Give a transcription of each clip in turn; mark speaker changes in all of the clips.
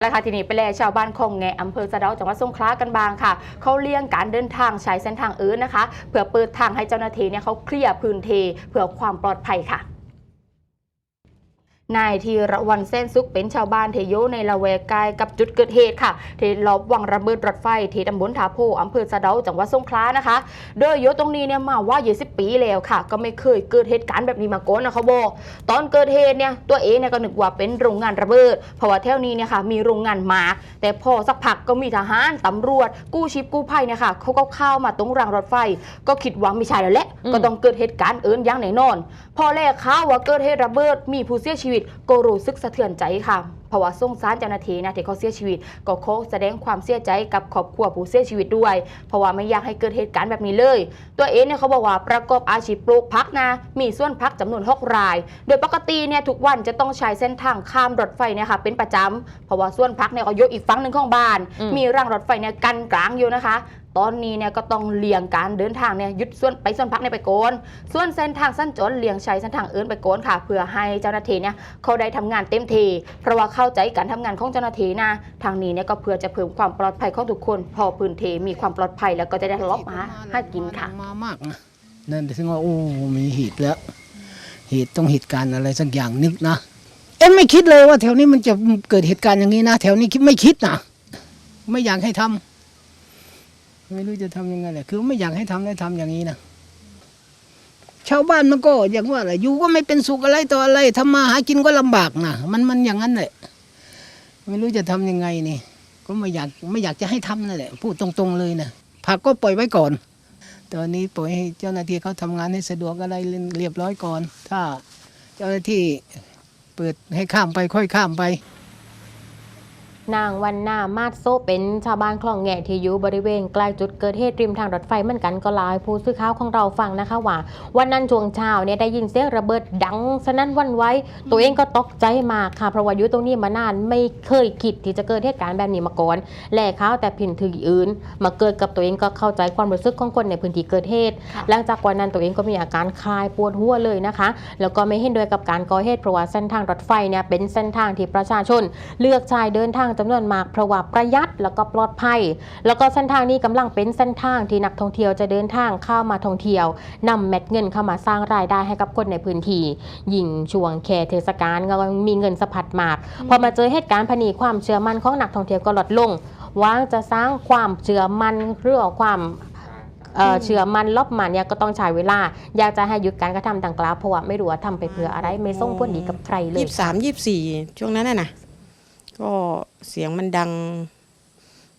Speaker 1: แล้วค่ะทีนี้ไปแลชาวบ้านคงแงอำเภอสะเดาจังหวัดสงขลากันบางค่ะ เขาเลี่ยงการเดินทางใช้เส้นทางอื่นนะคะ เพื่อเปิดทางให้เจ้าหน้าที่เนี่ยเขาเคลียร์พื้นที่เพื่อความปลอดภัยค่ะ นายทีระวันเส้นซุกเป็นชาวบ้านเทโยในละแวกใกล้กับจุดเกิดเหตุค่ะที่ลอบวางระเบิดรถไฟที่ตำบลถาโพอำเภอสะเดาจังหวัดสงขลานะคะ โดยโยตรงนี้เนี่ยมาว่า20ปีแล้วค่ะ ก็ไม่เคยเกิดเหตุการณ์แบบนี้มาก่อนนะเขาบอกตอนเกิดเหตุเนี่ยตัวเองเนี่ยก็นึกว่าเป็นโรงงานระเบิด เพราะว่าแถวนี้เนี่ยค่ะมีโรงงานหมากแต่พอสักพักก็มีทหารตำรวจ กู้ชีพกู้ภัยเนี่ยค่ะเขาก็เข้ามาตรงรางรถไฟ ก็คิดว่าไม่ใช่แล้วแหละก็ต้องเกิดเหตุการณ์อื่นอย่างแน่นอน พอแรกข่าวว่าเกิดเหตุระเบิดมีผู้เสียชีวิตก็รู้สึกสะเทือนใจค่ะ เพราะว่าส่งสารเจ้าหน้าที่นะที่เขาเสียชีวิต ก็ขอแสดงความเสียใจกับครอบครัวผู้เสียชีวิตด้วย เพราะว่าไม่อยากให้เกิดเหตุการณ์แบบนี้เลย ตัวเองเนี่ยเขาบอกว่าประกอบอาชีพปลูกพักนะมีส่วนพักจำนวน6ราย โดยปกติเนี่ยทุกวันจะต้องใช้เส้นทางข้ามรถไฟเนี่ยค่ะเป็นประจำเพราะว่าส่วนพักเนี่ยก็อยกอีกฝั่งหนึ่งของบ้าน
Speaker 2: อืม
Speaker 1: มีรางรถไฟเนี่ยกันกลางอยู่นะคะตอนนี้เนี่ยก็ต้องเลี่ยงการเดินทางเนี่ยยึดส่วนไปส่วนพักเนี่ยไปโกน ส่วนเส้นทางสั้นจนเลี่ยงใช้เส้นทางอื่นไปโกนค่ะ เพื่อให้เจ้าหน้าที่เนี่ยเขาได้ทำงานเต็มทีเพราะว่าเข้าใจการทำงานของเจ้าหน้าที่นะทางนี้เนี่ยก็เพื่อจะเพิ่มความปลอดภัยของทุกคน พอพื้นที่มีความปลอดภัยแล้วก็จะได้ล็อกมาให้กินค่ะ
Speaker 3: มามากนะนั่นถึงว่าโอ้มีเหตุแล้วเหตุต้องเหตุการณ์อะไรสักอย่างนึกนะเอ็มไม่คิดเลยว่าแถวนี้มันจะเกิดเหตุการณ์อย่างนี้นะแถวนี้คิดไม่คิดนะไม่อยากให้ทำไม่รู้จะทำยังไงแหละคือไม่อยากให้ทำได้ทำอย่างนี้นะ ชาวบ้านมันก็อย่างว่าแหละอยู่ก็ไม่เป็นสุขอะไรต่ออะไรทำมาหากินก็ลำบากนะมันมันอย่างนั้นแหละไม่รู้จะทำยังไงนี่ก็ไม่อยากไม่อยากจะให้ทำนั่นแหละพูดตรงๆเลยนะผักก็ปล่อยไว้ก่อน ตอนนี้ปล่อยให้เจ้าหน้าที่เขาทำงานให้สะดวกอะไรเรียบร้อยก่อน ถ้าเจ้าหน้าที่เปิดให้ข้ามไปค่อยข้ามไป
Speaker 2: นางวันนามาดโซเป็นชาวบ้านคลองแงะที่อยู่บริเวณใกล้จุดเกิดเหตุริมทางรถไฟเหมือนกันก็เล่าให้ผู้สื่อข่าวของเราฟังนะคะว่า วันนั้นช่วงเช้าเนี่ยได้ยินเสียงระเบิดดังสนั่นหวันไหว้ตัวเองก็ตกใจมากค่ะเพราะว่าอยู่ตรงนี้มานานไม่เคยคิดที่จะเกิดเหตุการณ์แบบนี้มาก่อนแหล่ข้าวแต่ผินถืออื่น มาเกิดกับตัวเองก็เข้าใจความรู้สึกของคนในพื้นที่เกิดเหตุ
Speaker 1: ค่ะ
Speaker 2: หลังจากวันนั้นตัวเองก็มีอาการคลายปวดหัวเลยนะคะ แล้วก็ไม่เห็นด้วยกับการก่อเหตุเพราะว่าเส้นทางรถไฟเนี่ยเป็นเส้นทางที่ประชาชน เลือกใช้เดินทางจำนวนมากเพราะว่าประหยัดแล้วก็ปลอดภัย แล้วก็เส้นทางนี้กำลังเป็นเส้นทางที่นักท่องเที่ยวจะเดินทางเข้ามาท่องเที่ยวนำเม็ดเงินเข้ามาสร้างรายได้ให้กับคนในพื้นที่ยิ่งช่วงแคเทศกาลก็มีเงินสะพัดมากพอมาเจอเหตุการณ์พนีความเชื่อมั่นของนักท่องเที่ยวก็ลดลงหว่างจะสร้างความเชื่อมั่นเรื่องของความเอ่อ
Speaker 1: อืม
Speaker 2: เชื่อมั่นลบมันเนี่ยก็ต้องใช้เวลา อยากจะให้หยุดการกระทำดังกล่าวเพราะว่าไม่รู้ว่าทำไปเพื่ออะไร ไม่ส่งผลดีกับใครเลย
Speaker 4: ยี่สิบสามยี่สิบสี่ช่วงนั้นน่ะนะ ก็เสียงมันดัง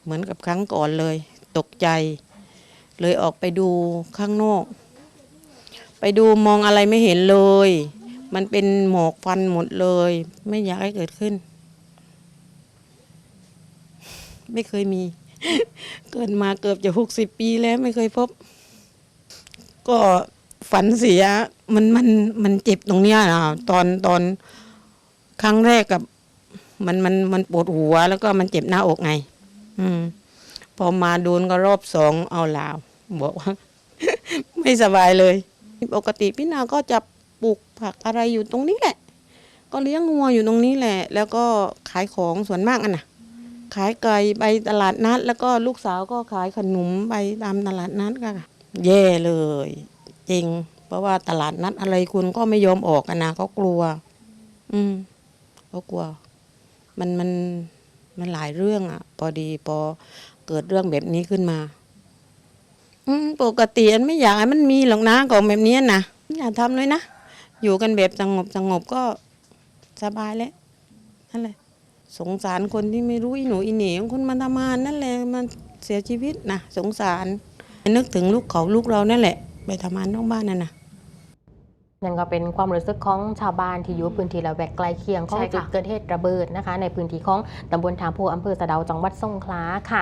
Speaker 4: เหมือนกับครั้งก่อนเลย ตกใจ เลยออกไปดูข้างนอก ไปดูมองอะไรไม่เห็นเลย มันเป็นหมอกฟันหมดเลย ไม่อยากให้เกิดขึ้น ไม่เคยมี เกิดมาเกือบจะหกสิบปีแล้วไม่เคยพบ ก็ฝันเสียมันมันมันเจ็บตรงเนี้ยนะตอนตอนครั้งแรกกับ มันมันมันปวดหัวแล้วก็มันเจ็บหน้าอกไง อืม พอมาโดนก็รอบสองเอาลาวบอกว่า ไม่สบายเลย ปกติพี่นาก็จะปลูกผักอะไรอยู่ตรงนี้แหละ ก็เลี้ยงงัวอยู่ตรงนี้แหละ แล้วก็ขายของส่วนมากอะนะขายไก่ไปตลาดนัด แล้วก็ลูกสาวก็ขายขนมไปตามตลาดนัดก็แย่เลย จริง เพราะว่าตลาดนัดอะไรคุณก็ไม่ยอมออกกันนะเขากลัว อืมเขากลัว มันมันมันหลายเรื่องอะ พอดีพอเกิดเรื่องแบบนี้ขึ้นมา อืมปกติอันไม่อยากให้มันมีหรอกนะของแบบนี้นะอย่าทำเลยนะ อยู่กันแบบสงบสงบก็สบายแล้วนั่นแหละสงสารคนที่ไม่รู้อีหนูอีเหน่ของคนมาทำงานนั่นแหละมันเสียชีวิตนะสงสาร นึกถึงลูกเขาลูกเรานั่นแหละ ไปทำงานนอกบ้านนั่นนะ
Speaker 2: นั่นก็เป็นความรู้สึกของชาวบ้านที่อยู่พื้นที่ละแวกใกล้เคียงของ
Speaker 1: ใช่ค่ะ
Speaker 2: จุดเกิดเหตุระเบิดนะคะ ในพื้นที่ของตำบลถามโพอำเภอสะเดาจังหวัดสงขลาค่ะ